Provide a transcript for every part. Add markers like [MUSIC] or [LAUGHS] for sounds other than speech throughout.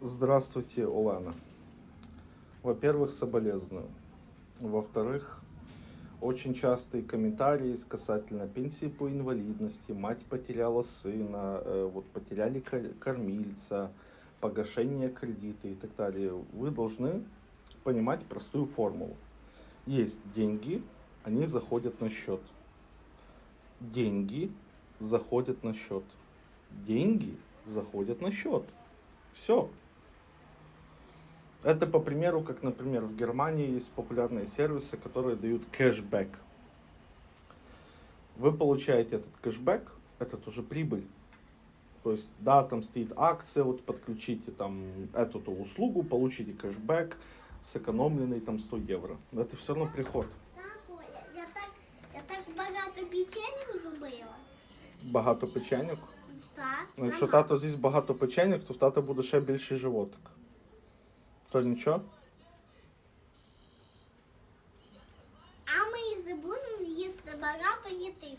Здравствуйте, Олена. Во-первых, соболезную. Во-вторых, очень частые комментарии касательно пенсии по инвалидности. Мать потеряла сына, э, вот потеряли ко- кормильца, погашение кредита и так далее. Вы должны понимать простую формулу. Есть деньги, они заходят на счет. Деньги заходят на счет. Деньги заходят на счет. Все. Это по примеру, как, например, в Германии есть популярные сервисы, которые дают кэшбэк. Вы получаете этот кэшбэк, это тоже прибыль. То есть, да, там стоит акция, вот подключите там эту-то услугу, получите кэшбэк, сэкономленный там 100 евро. Это все равно приход. Тако, я, я так, я так багато печеньку зробила. Багато печеньок. Так, Ну, якщо сама. тато з'їсть багато печеньок, то в тата буде ще більший животик. То нічого? А ми не будемо їсти багато їти.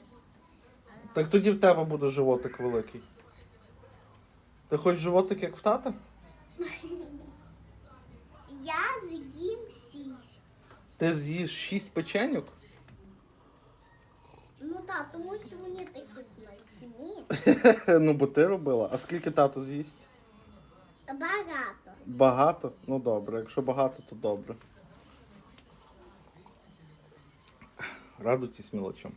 Так тоді в тебе буде животик великий. Ти хочеш животик, як в тата? [LAUGHS] Я з'їм сість. Ти з'їш 6 печеньок? Ну так, тому що вони такі смачні. [LAUGHS] ну, бо ти робила. А скільки тато з'їсть? Багато. Багато? Ну добре, якщо багато, то добре. Радуйтесь мелочам.